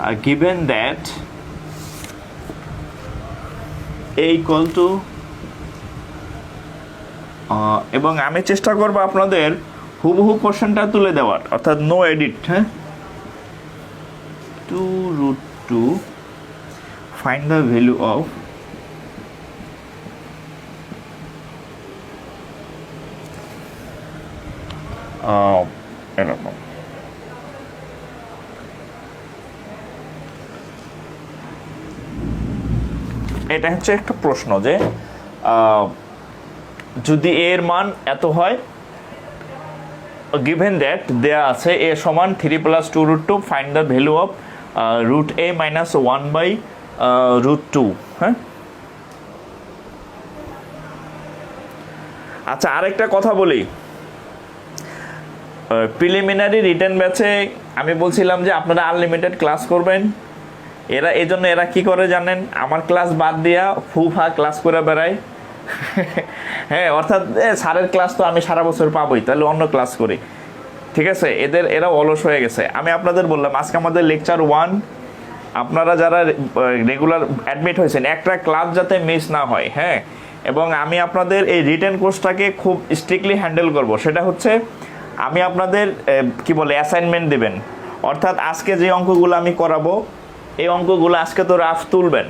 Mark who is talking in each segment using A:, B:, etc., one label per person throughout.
A: uh, given that a equal to uh, এবং আমি চেষ্টা করব আপনাদের হুবহু কোশ্চেনটা তুলে দেওয়ার অর্থাৎ নো এডিট হ্যাঁ? Two root two find the value of এরকম এটা হচ্ছে একটা প্রশ্ন যে যদি এর মান এত হয় গিভেন দ্যাট দেয়া আছে এ সমান three plus two root two find the value of root a minus one by root two হ্যাঁ? আচ্ছা আরেকটা কথা বলি। প্রিলিমিনারি রিটার্ন ব্যাচে আমি বলছিলাম যে আপনারা আনলিমিটেড ক্লাস করবেন। এরা এই জন্য এরা কি করে জানেন? আমার ক্লাস বাদ দিয়া ফুফা ক্লাস করে বেড়ায়। হ্যাঁ অর্থাৎ স্যারের ক্লাস তো আমি সারা বছর পাবোই, তাহলে অন্য ক্লাস করি। ঠিক আছে? এদের এরা অলস হয়ে গেছে। আমি আপনাদের বললাম, আজকে আমাদের লেকচার ওয়ান আপনারা যারা রেগুলার অ্যাডমিট হয়েছেন, একটা ক্লাস যাতে মিস না হয় হ্যাঁ? এবং আমি আপনাদের এই রিটেন কোর্সটাকে খুব স্ট্রিক্টলি হ্যান্ডেল করব। সেটা হচ্ছে, আমি আপনাদের কি বলে অ্যাসাইনমেন্ট দেবেন। অর্থাৎ আজকে যে অঙ্কগুলো আমি করাবো এই অঙ্কগুলো আজকে তো রাফ তুলবেন।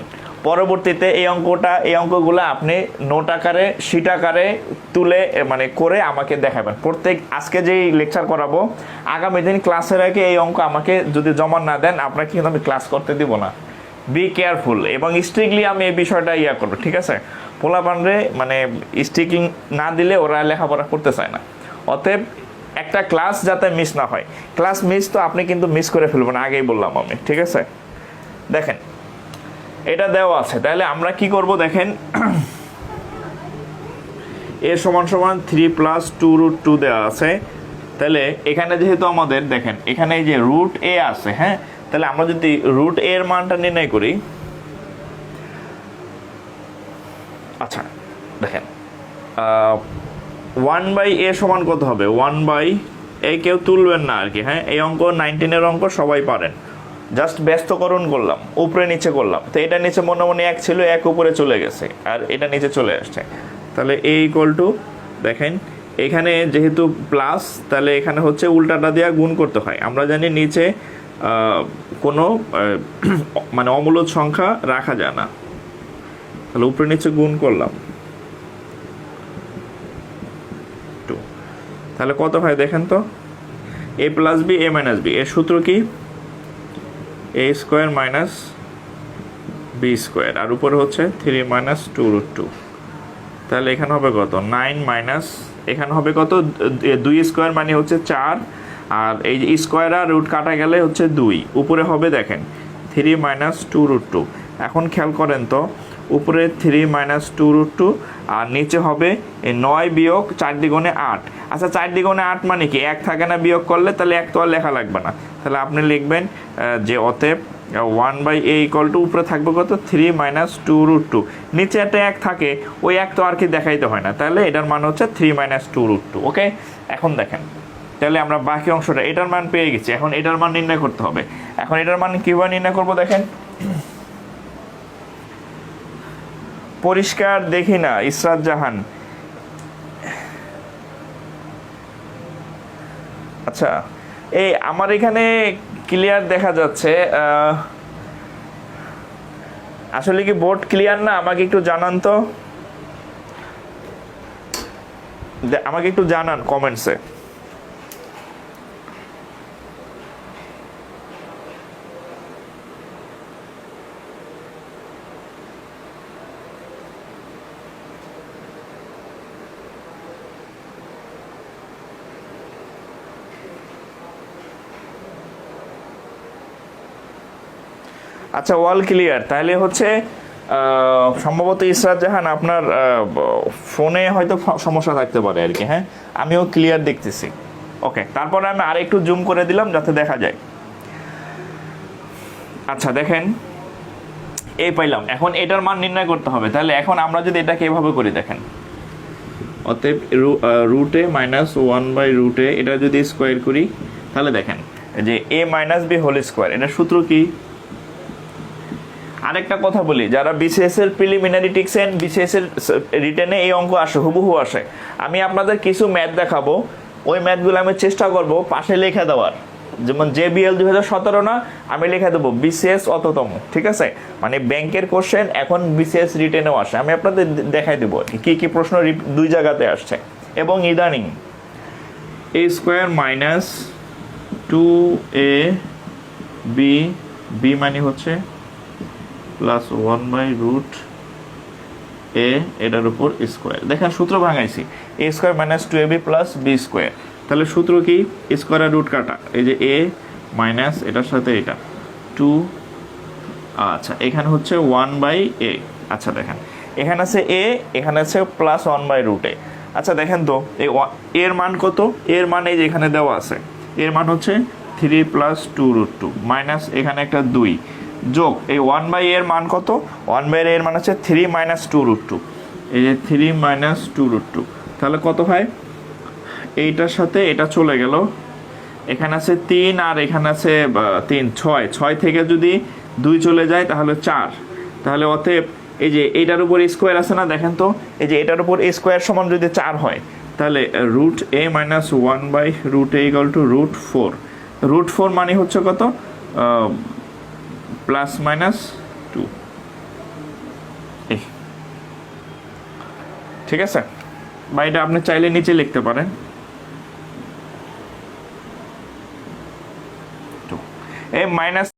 A: পরবর্তীতে এই অঙ্কটা, এই অঙ্কগুলো আপনি নোট আকারে, শিট আকারে তুলে মানে করে আমাকে দেখাবেন। প্রত্যেক, আজকে যেই লেকচার করাবো, আগামী দিন ক্লাসের আগে এই অঙ্ক আমাকে যদি জমা না দেন, আপনাকে কিন্তু আমি ক্লাস করতে দিব না। বি কেয়ারফুল এবং স্ট্রিক্টলি আমি এই বিষয়টা ইয়া করব, ঠিক আছে? পোলাপানরে মানে স্টিকিং না দিলে ওরা লেখাপড়া করতে চায় না। অতএব একটা ক্লাস যাতে মিস না হয়। ক্লাস মিস তো আপনি কিন্তু মিস করে ফেলবেন, আগেই বললাম আমি, ঠিক আছে? দেখেন, এটা দেওয়া আছে। তাহলে আমরা কি করব দেখেন, এ সমান সমান three plus two root two দেওয়া আছে। তাহলে এখানে যেহেতু আমাদের, দেখেন, এখানে এই যে রুট এ আছে হ্যাঁ? তাহলে আমরা যদি রুট এ এর মানটা নির্ণয় করি আচ্ছা দেখেন ওয়ান বাই এ সমান কত হবে? ওয়ান বাই এ কেউ তুলবেন না আর কি হ্যাঁ? এই অঙ্ক নাইনটিনের অঙ্ক সবাই পারেন। জাস্ট ব্যস্তকরণ করলাম, উপরে নিচে করলাম। তো এটা নিচে মনে মনে এক ছিল, এক উপরে চলে গেছে, আর এটা নিচে চলে আসছে। তাহলে এ ইকুয়াল টু দেখেন, এখানে যেহেতু প্লাস তাহলে এখানে হচ্ছে উল্টাটা দেওয়া গুণ করতে হয়। আমরা জানি নিচে কোনো মানে অমূলদ সংখ্যা রাখা যায় না। তাহলে উপরে নিচে গুণ করলাম। তাহলে কত হয় দেখেন তো? A plus B A minus B এর সূত্র কি? A square minus B square আর উপরে হচ্ছে three minus two root two তাহলে এখানে হবে কত? নাইন মাইনাস এখানে হবে কত? দুই স্কোয়ার মানে হচ্ছে চার, আর এই যে স্কোয়ার আর রুট কাটা গেলে হচ্ছে দুই। উপরে হবে দেখেন three minus two root two এখন খেয়াল করেন তো উপরে three minus two root two আর নিচে হবে নয় বিয়োগ চার দ্বিগুণে আট। আচ্ছা চার দ্বিগুণে আট মানে কি? এক থাকে না বিয়োগ করলে, তাহলে এক তো আর লেখা লাগবে না। তাহলে আপনি লিখবেন যে অতএব one by A equal two উপরে থাকবে কত? Three minus two root two নিচে একটা এক থাকে, ওই এক তো আর কি দেখাইতে হয় না। তাহলে এটার মান হচ্ছে three minus two root two okay এখন দেখেন, তাহলে আমরা বাকি অংশটা, এটার মান পেয়ে গেছি। এখন এটার মান নির্ণয় করতে হবে। এখন এটার মান কীভাবে নির্ণয় করব দেখেন? পরিষ্কার দেখি না, ইসরাত জাহান। আচ্ছা এই আমার এখানে ক্লিয়ার দেখা যাচ্ছে আসলে কি বোর্ড ক্লিয়ার না? আমাকে একটু জানান তো। আমাকে একটু জানান কমেন্টসে আচ্ছা ওয়াল ক্লিয়ার। তাহলে হচ্ছে সম্ভবত ইসরাত জাহান আপনার ফোনে হয়তো সমস্যা থাকতে পারে আর কি হ্যাঁ? আমিও ক্লিয়ার দেখতেছি। ওকে, তারপরে আমি আরেকটু জুম করে দিলাম যাতে দেখা যায়। আচ্ছা দেখেন, এই পাইলাম। এখন এটার মান নির্ণয় করতে হবে। তাহলে এখন আমরা যদি এটাকে এভাবে করি, দেখেন। অতএব রুটে মাইনাস ওয়ান বাই রুটে এটা যদি স্কোয়ার করি, তাহলে দেখেন যে A minus B whole square এটার সূত্র কি? আরেকটা কথা বলি, যারা বিসিএস এর প্রিলিমিনারি টিকছেন বিসিএস এর রিটেনে এই অঙ্ক আসে, হুবহু আসে। আমি আপনাদের কিছু ম্যাথ দেখাবো, ওই ম্যাথগুলো আমি চেষ্টা করব পাশে লিখে দেওয়ার। যেমন জে বিএল দুই হাজার সতেরো না, আমি লিখে দেবো বিসিএস অততম, ঠিক আছে? মানে ব্যাংকের কোশ্চেন এখন বিসিএস রিটেনেও আসে। আমি আপনাদের দেখাই দেবো কি কি প্রশ্ন দুই জায়গাতে আসছে। এবং ইদানিং A square minus two A B B মানে হচ্ছে plus one by root A এটার উপর স্কোয়ার দেখেন, সূত্র ভাঙাইছি। A square minus two A B plus B square তাহলে সূত্র কি? স্কোয়ারের রুট কাটা। এই যে এ মাইনাস এটার সাথে এটা। টু আচ্ছা এখানে হচ্ছে ওয়ান বাই এ আচ্ছা দেখেন। এখানে আছে এ এখানে আছে plus one by root A আচ্ছা দেখেন তো, এই এর মান কত? এর মান এই যে এখানে দেওয়া আছে। এর মান হচ্ছে three plus two root two minus এখানে একটা দুই। যোগ, এই ওয়ান বাই এর মান কত? ওয়ান বাই এর মান হচ্ছে three minus two root two এই যে three minus two root two তাহলে কত হয়? এইটার সাথে এটা চলে গেল। এখানে আছে তিন আর এখানে আছে তিন, ছয়। ছয় থেকে যদি দুই চলে যায়, তাহলে চার। তাহলে অতএব এই যে এইটার উপর স্কোয়ার আছে না, দেখেন তো, এই যে এটার উপর স্কোয়ার সমান যদি চার হয়, তাহলে root A minus one by root A equal two root four root four মানে হচ্ছে কত? প্লাস মাইনাস টু এই। ঠিক আছে? বা এটা আপনি চাইলে নিচে লিখতে পারেন। এই মাইনাস